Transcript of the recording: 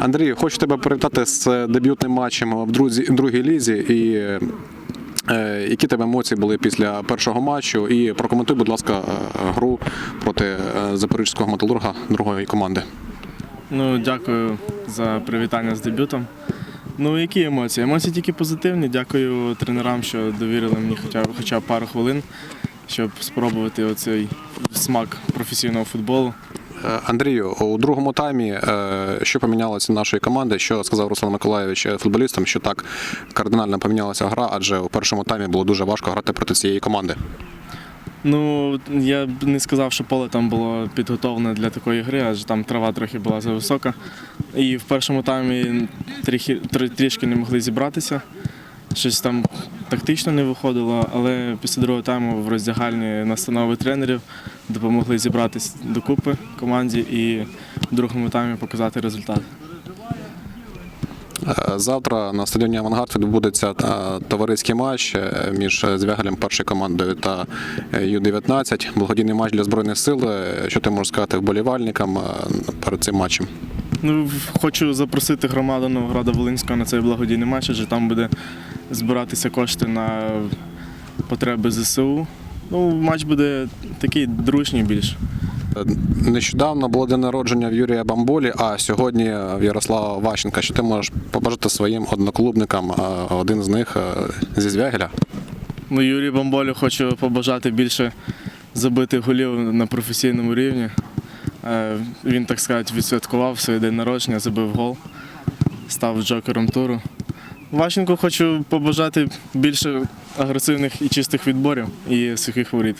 Андрій, хочу тебе привітати з дебютним матчем в другій лізі. І е, які тебе емоції були після першого матчу? І прокоментуй, будь ласка, е, гру проти е, запорізького металурга другої команди. Ну, дякую за привітання з дебютом. Ну, які емоції? Емоції тільки позитивні. Дякую тренерам, що довірили мені хоча, хоча б пару хвилин, щоб спробувати оцей смак професійного футболу. Е, Андрію, у другому таймі е, що помінялося нашої команди? Що сказав Руслан Миколаєвич е, футболістам, що так кардинально помінялася гра, адже у першому таймі було дуже важко грати проти цієї команди. Ну, я б не сказав, що поле там було підготовлене для такої гри, адже там трава трохи була зависока. І в першому таймі трішки не могли зібратися. Щось там тактично не виходило, але після другого тайму в роздягальні настанови тренерів допомогли зібратися докупи команді і в другому таймі показати результат. Е, Завтра на стадіоні Авангард відбудеться е, товариський матч е, між Звягелем першою командою та е, Ю-19. Благодійний матч для Збройних сил. Що ти можеш сказати вболівальникам перед цим матчем? Ну, хочу запросити громаду Новограда Волинського на цей благодійний матч, адже там буде збиратися кошти на потреби ЗСУ. Ну, матч буде такий дружній більш. Е, Нещодавно було день народження в Юрія Бамболі, а сьогодні в Ярослава Ващенка. Що ти можеш побажати своїм одноклубникам? Е, Один з них е, зі Звягеля. Ну, Юрію Бамболю хочу побажати більше забити голів на професійному рівні. Він, так сказати, відсвяткував свій день народження, забив гол, став джокером туру. Ващенку хочу побажати більше агресивних і чистих відборів і сухих воріт.